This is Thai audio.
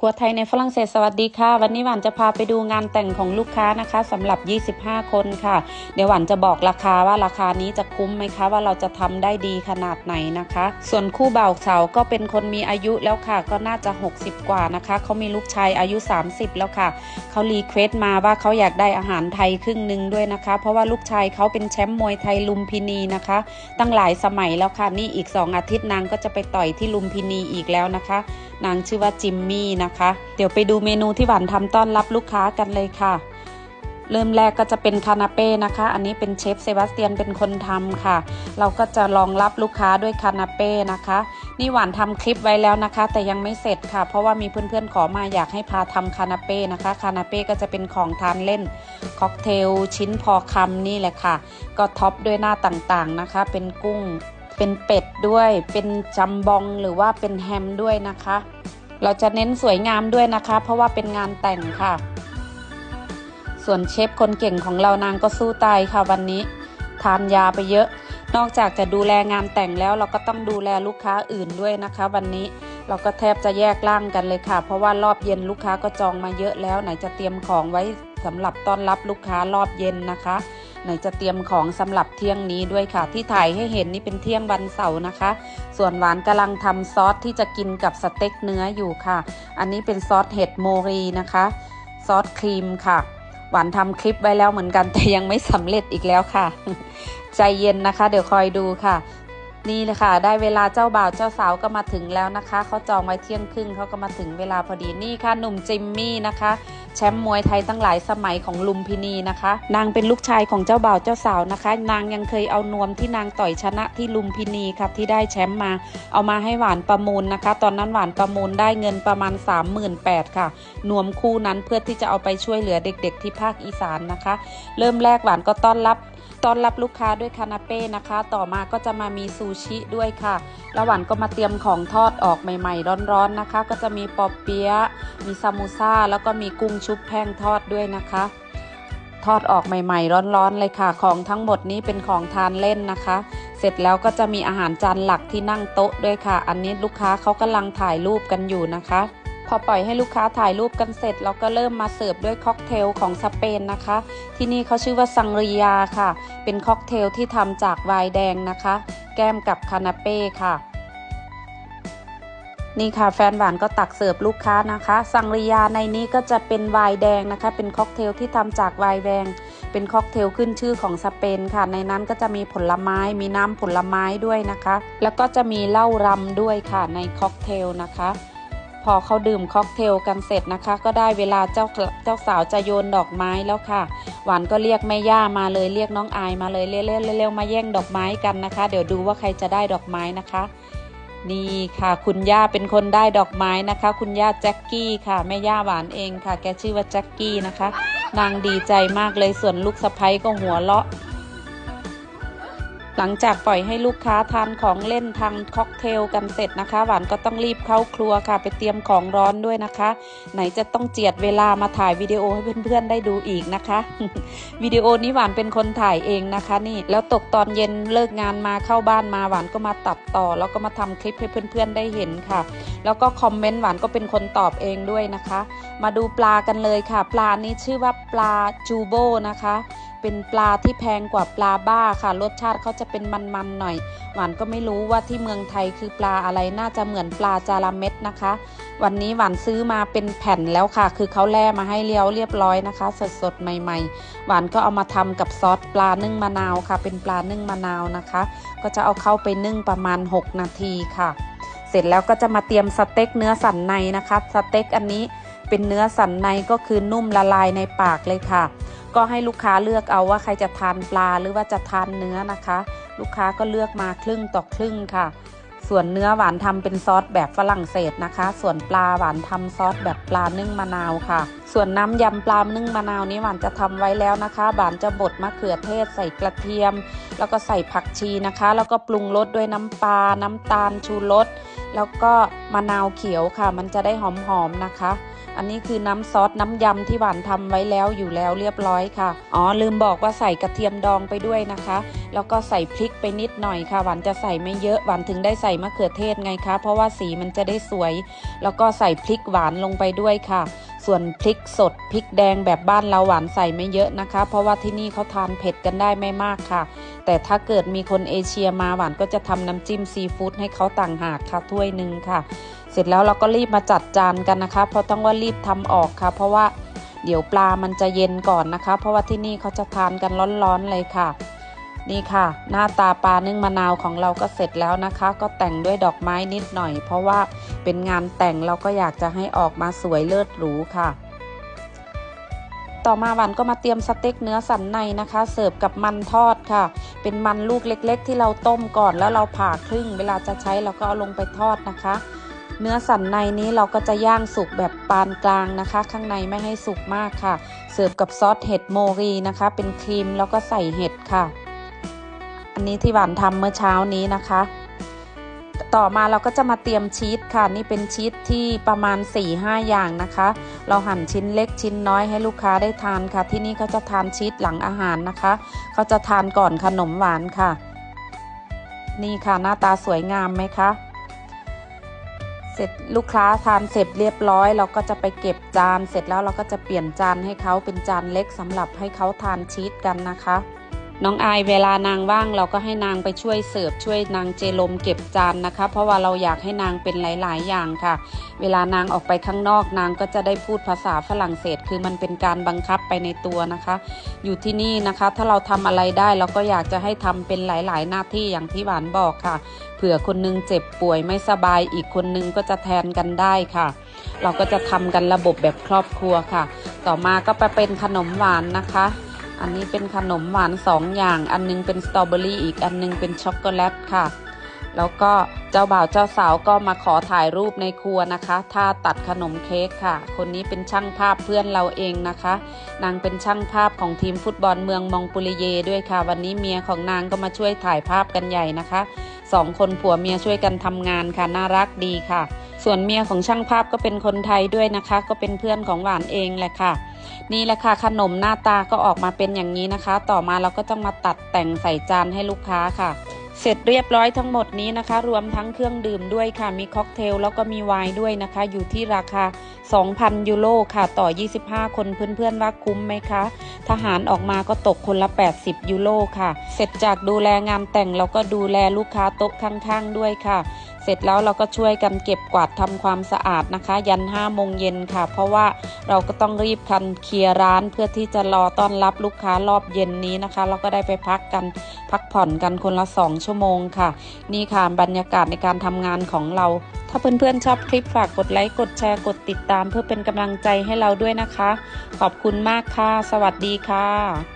ครัวไทยในฝรั่งเศสสวัสดีค่ะ วันนี้หวานจะพาไปดูงานแต่งของลูกค้านะคะสำหรับ 25 คนค่ะ เดี๋ยวหวานจะบอกราคาว่าราคานี้จะคุ้มไหมคะ ว่าเราจะทำได้ดีขนาดไหนนะคะ ส่วนคู่บ่าวสาวก็เป็นคนมีอายุแล้วค่ะ ก็น่าจะ 60 กว่านะคะ เขามีลูกชายอายุ 30 แล้วค่ะ เขารีเควสต์มาว่าเขาอยากได้อาหารไทยครึ่งหนึ่งด้วยนะคะ เพราะว่าลูกชายเขาเป็นแชมป์มวยไทยลุมพินีนะคะ ตั้งหลายสมัยแล้วค่ะนี่อีก 2 อาทิตย์นางก็จะไปต่อยที่ลุมพินีอีกแล้วนะคะนางชื่อว่าจิมมี่นะคะ เดี๋ยวไปดูเมนูที่หวานทำต้อนรับลูกค้ากันเลยค่ะ เริ่มแรกก็จะเป็นคานาเป้นะคะ อันนี้เป็นเชฟเซบาสเตียนเป็นคนทำค่ะ เราก็จะรองรับลูกค้าด้วยคานาเป้นะคะ นี่หวานทำคลิปไว้แล้วนะคะ แต่ยังไม่เสร็จค่ะ เพราะว่ามีเพื่อนๆขอมาอยากให้พาทำคานาเป้นะคะ คานาเป้ก็จะเป็นของทานเล่นค็อกเทลชิ้นพอคำนี่แหละค่ะ ก็ท็อปด้วยหน้าต่างๆนะคะ เป็นกุ้ง เป็นเป็ดด้วย เป็นจัมบองหรือว่าเป็นแฮมด้วยนะคะ เราจะเน้นสวยงามด้วยนะคะ เพราะว่าเป็นงานแต่งค่ะ ส่วนเชฟคนเก่งของเรานางก็สู้ตายค่ะวันนี้ ทานยาไปเยอะ นอกจากจะดูแลงานแต่งแล้วเราก็ต้องดูแลลูกค้าอื่นด้วยนะคะ วันนี้เราก็แทบจะแยกร่างกันเลยค่ะ เพราะว่ารอบเย็นลูกค้าก็จองมาเยอะแล้วไหนจะเตรียมของไว้สำหรับต้อนรับลูกค้ารอบเย็นนะคะ ไหนจะเตรียมของสำหรับเที่ยงนี้ด้วยค่ะ ที่ถ่ายให้เห็นนี่เป็นเที่ยงวันเสาร์นะคะ ส่วนหวานกำลังทำซอสที่จะกินกับสเต็กเนื้ออยู่ค่ะ อันนี้เป็นซอสเห็ดโมรีนะคะ ซอสครีมค่ะ หวานทำคลิปไว้แล้วเหมือนกันแต่ยังไม่สำเร็จอีกแล้วค่ะ ใจเย็นนะคะ เดี๋ยวคอยดูค่ะนี่เลยค่ะได้เวลาเจ้าบ่าวเจ้าสาวก็มาถึงแล้วนะคะ เขาจองไว้เที่ยงครึ่งเขาก็มาถึงเวลาพอดีนี่ค่ะหนุ่มจิมมี่นะคะ แชมป์มวยไทยตั้งหลายสมัยของลุมพินีนะคะ นางเป็นลูกชายของเจ้าบ่าวเจ้าสาวนะคะ นางยังเคยเอานวมที่นางต่อยชนะที่ลุมพินีครับที่ได้แชมป์มา เอามาให้หวานประมูลนะคะ ตอนนั้นหวานประมูลได้เงินประมาณ 38,000ค่ะนวมคู่นั้นเพื่อที่จะเอาไปช่วยเหลือเด็ก ๆ ที่ภาคอีสานนะคะ เริ่มแรกหวานก็ต้อนรับ ต้อนรับลูกค้าด้วยคานาเป้นะคะ ต่อมาก็จะมามีซูชิด้วยค่ะแล้วหวานก็มาเตรียมของทอดออกใหม่ ๆ ร้อนๆนะคะ ก็จะมีปอเปี๊ยะมีซามูซ่าแล้วก็มีกุ้งชุบแป้งทอดด้วยนะคะ ทอดออกใหม่ๆ ร้อนๆเลยค่ะ ของทั้งหมดนี้เป็นของทานเล่นนะคะ เสร็จแล้วก็จะมีอาหารจานหลักที่นั่งโต๊ะด้วยค่ะ อันนี้ลูกค้าเขากำลังถ่ายรูปกันอยู่นะคะ พอปล่อยให้ลูกค้าถ่ายรูปกันเสร็จ เราก็เริ่มมาเสิร์ฟด้วยค็อกเทลของสเปนนะคะ ที่นี่เขาชื่อว่าซังเรียค่ะ เป็นค็อกเทลที่ทำจากไวน์แดงนะคะ แก้มกับคานาเป้ค่ะ นี่ค่ะแฟนหวานก็ตักเสิร์ฟลูกค้านะคะสังริยาในนี้ก็จะเป็นไวน์แดงนะคะ เป็นค็อกเทลที่ทำจากไวน์แดงเป็นค็อกเทลขึ้นชื่อของสเปนค่ะ ในนั้นก็จะมีผลไม้มีน้ำผลไม้ด้วยนะคะ แล้วก็จะมีเหล้ารำด้วยค่ะในค็อกเทลนะคะ พอเขาดื่มค็อกเทลกันเสร็จนะคะ ก็ได้เวลาเจ้าเจ้าสาวจะโยนดอกไม้แล้วค่ะ หวานก็เรียกแม่ย่ามาเลยเรียกน้องอายมาเลยเร็วๆเร็วๆมาแย่งดอกไม้กันนะคะ เดี๋ยวดูว่าใครจะได้ดอกไม้นะคะนี่ค่ะ คุณย่าเป็นคนได้ดอกไม้นะคะ คุณย่าแจ็คกี้ค่ะแม่ย่าหวานเองค่ะ แกชื่อว่าแจ็คกี้นะคะ นางดีใจมากเลยส่วนลูกสะใภ้ก็หัวเราะ หลังจากปล่อยให้ลูกค้าทานของเล่นทางค็อกเทลกันเสร็จนะคะ หวานก็ต้องรีบเข้าครัวค่ะ ไปเตรียมของร้อนด้วยนะคะ ไหนจะต้องเจียดเวลามาถ่ายวิดีโอให้เพื่อนๆได้ดูอีกนะคะวิดีโอนี้หวานเป็นคนถ่ายเองนะคะนี่แล้วตกตอนเย็นเลิกงานมาเข้าบ้านมาหวานก็มาตัดต่อ แล้วก็มาทำคลิปให้เพื่อนๆได้เห็นค่ะ แล้วก็คอมเมนต์หวานก็เป็นคนตอบเองด้วยนะคะ มาดูปลากันเลยค่ะ ปลานี้ชื่อว่าปลาจูโบนะคะ เป็นปลาที่แพงกว่าปลาบ้าค่ะ รสชาติเขาจะเป็นมันๆหน่อย หวานก็ไม่รู้ว่าที่เมืองไทยคือปลาอะไรน่าจะเหมือนปลาจาระเม็ดนะคะ วันนี้หวานซื้อมาเป็นแผ่นแล้วค่ะ คือเขาแล่มาให้เลี้ยวเรียบร้อยนะคะ สดๆใหม่ ๆ หวานก็เอามาทำกับซอสปลานึ่งมะนาวค่ะ เป็นปลานึ่งมะนาวนะคะ ก็จะเอาเข้าไปนึ่งประมาณ 6 นาทีค่ะ เสร็จแล้วก็จะมาเตรียมสเต็กเนื้อสันในนะคะ สเต็กอันนี้เป็นเนื้อสันในก็คือนุ่มละลายในปากเลยค่ะ ก็ให้ลูกค้าเลือกเอาว่าใครจะทานปลาหรือว่าจะทานเนื้อนะคะ ลูกค้าก็เลือกมาครึ่งต่อครึ่งค่ะ ส่วนเนื้อหวานทำเป็นซอสแบบฝรั่งเศสนะคะ ส่วนปลาหวานทำซอสแบบปลานึ่งมะนาวค่ะ ส่วนน้ำยำปลานึ่งมะนาวนี้หวานจะทำไว้แล้วนะคะหวานจะบดมะเขือเทศใส่กระเทียม แล้วก็ใส่ผักชีนะคะ แล้วก็ปรุงรสด้วยน้ำปลาน้ำตาลชูรสแล้วก็มะนาวเขียวค่ะ มันจะได้หอมๆนะคะ อันนี้คือน้ำซอสน้ำยำที่หวานทำไว้แล้วอยู่แล้วเรียบร้อยค่ะ อ๋อลืมบอกว่าใส่กระเทียมดองไปด้วยนะคะ แล้วก็ใส่พริกไปนิดหน่อยค่ะ หวานจะใส่ไม่เยอะหวานถึงได้ใส่มะเขือเทศไงคะ เพราะว่าสีมันจะได้สวย แล้วก็ใส่พริกหวานลงไปด้วยค่ะ ส่วนพริกสดพริกแดงแบบบ้านเราหวานใส่ไม่เยอะนะคะ เพราะว่าที่นี่เขาทานเผ็ดกันได้ไม่มากค่ะ แต่ถ้าเกิดมีคนเอเชียมาหวานก็จะทำน้ำจิ้มซีฟู้ดให้เขาต่างหากค่ะถ้วยหนึ่งค่ะ เสร็จแล้วเราก็รีบมาจัดจานกันนะคะ เพราะต้องว่ารีบทำออกค่ะ เพราะว่าเดี๋ยวปลามันจะเย็นก่อนนะคะ เพราะว่าที่นี่เขาจะทานกันร้อนๆเลยค่ะ นี่ค่ะ หน้าตาปลานึ่งมะนาวของเราก็เสร็จแล้วนะคะ ก็แต่งด้วยดอกไม้นิดหน่อย เพราะว่า เป็นงานแต่งเราก็อยากจะให้ออกมาสวยเลิศหรูค่ะ ต่อมาหวันก็มาเตรียมสเต็กเนื้อสันในนะคะ เสิร์ฟกับมันทอดค่ะ เป็นมันลูกเล็ก ๆ ที่เราต้มก่อนแล้วเราผ่าครึ่ง เวลาจะใช้เราก็เอาลงไปทอดนะคะ เนื้อสันในนี้เราก็จะย่างสุกแบบปานกลางนะคะ ข้างในไม่ให้สุกมากค่ะ เสิร์ฟกับซอสเห็ดโมรีนะคะ เป็นครีมแล้วก็ใส่เห็ดค่ะ อันนี้ที่หวานทำเมื่อเช้านี้นะคะ ต่อมาเราก็จะมาเตรียมชีสค่ะ นี่เป็นชีสที่ประมาณ 4-5 อย่างนะคะ เราหั่นชิ้นเล็กชิ้นน้อยให้ลูกค้าได้ทานค่ะ ที่นี่เขาจะทานชีสหลังอาหารนะคะ เขาจะทานก่อนขนมหวานค่ะ นี่ค่ะหน้าตาสวยงามไหมคะเสร็จลูกค้าทานเสร็จเรียบร้อย เราก็จะไปเก็บจานเสร็จแล้วเราก็จะเปลี่ยนจานให้เขาเป็นจานเล็กสำหรับให้เขาทานชีสกันนะคะ น้องอายเวลานางว่างเราก็ให้นางไปช่วยเสิร์ฟช่วยนางเจลมเก็บจานนะคะ เพราะว่าเราอยากให้นางเป็นหลาย ๆ อย่างค่ะ เวลานางออกไปข้างนอกนางก็จะได้พูดภาษาฝรั่งเศส คือมันเป็นการบังคับไปในตัวนะคะ อยู่ที่นี่นะคะ ถ้าเราทำอะไรได้เราก็อยากจะให้ทำเป็นหลาย ๆ หน้าที่อย่างที่หวานบอกค่ะ เผื่อคนนึงเจ็บป่วยไม่สบายอีกคนนึงก็จะแทนกันได้ค่ะ เราก็จะทำกันระบบแบบครอบครัวค่ะ ต่อมาก็ไปเป็นขนมหวานนะคะ อันนี้เป็นขนมหวานสองอย่าง อันนึงเป็นสตรอเบอรี่อีกอันนึงเป็นช็อกโกแลตค่ะ แล้วก็เจ้าบ่าวเจ้าสาวก็มาขอถ่ายรูปในครัวนะคะท่าตัดขนมเค้กค่ะ คนนี้เป็นช่างภาพเพื่อนเราเองนะคะ นางเป็นช่างภาพของทีมฟุตบอลเมืองมองปุริเยด้วยค่ะ วันนี้เมียของนางก็มาช่วยถ่ายภาพกันใหญ่นะคะสองคนผัวเมียช่วยกันทำงานค่ะน่ารักดีค่ะ ส่วนเมียของช่างภาพก็เป็นคนไทยด้วยนะคะ ก็เป็นเพื่อนของหวานเองแหละค่ะ นี่แหละค่ะขนมหน้าตาก็ออกมาเป็นอย่างนี้นะคะ ต่อมาเราก็ต้องมาตัดแต่งใส่จานให้ลูกค้าค่ะ เสร็จเรียบร้อยทั้งหมดนี้นะคะ รวมทั้งเครื่องดื่มด้วยค่ะ มีค็อกเทลแล้วก็มีไวน์ด้วยนะคะ อยู่ที่ราคา 2,000 ยูโรค่ะ ต่อ 25 คนเพื่อนๆว่าคุ้มไหมคะทหารออกมาก็ตกคนละ 80 ยูโรค่ะ เสร็จจากดูแลงานแต่งเราก็ดูแลลูกค้าโต๊ะข้างๆด้วยค่ะ เสร็จแล้วเราก็ช่วยกันเก็บกวาดทำความสะอาดนะคะ ยัน5โมงเย็นค่ะ เพราะว่าเราก็ต้องรีบคันเคลียร์ร้านเพื่อที่จะรอต้อนรับลูกค้ารอบเย็นนี้นะคะ เราก็ได้ไปพักกันพักผ่อนกันคนละ2ชั่วโมงค่ะ นี่ค่ะบรรยากาศในการทำงานของเรา ถ้าเพื่อนๆชอบคลิปฝากกดไลค์กดแชร์กดติดตาม เพื่อเป็นกำลังใจให้เราด้วยนะคะ ขอบคุณมากค่ะ สวัสดีค่ะ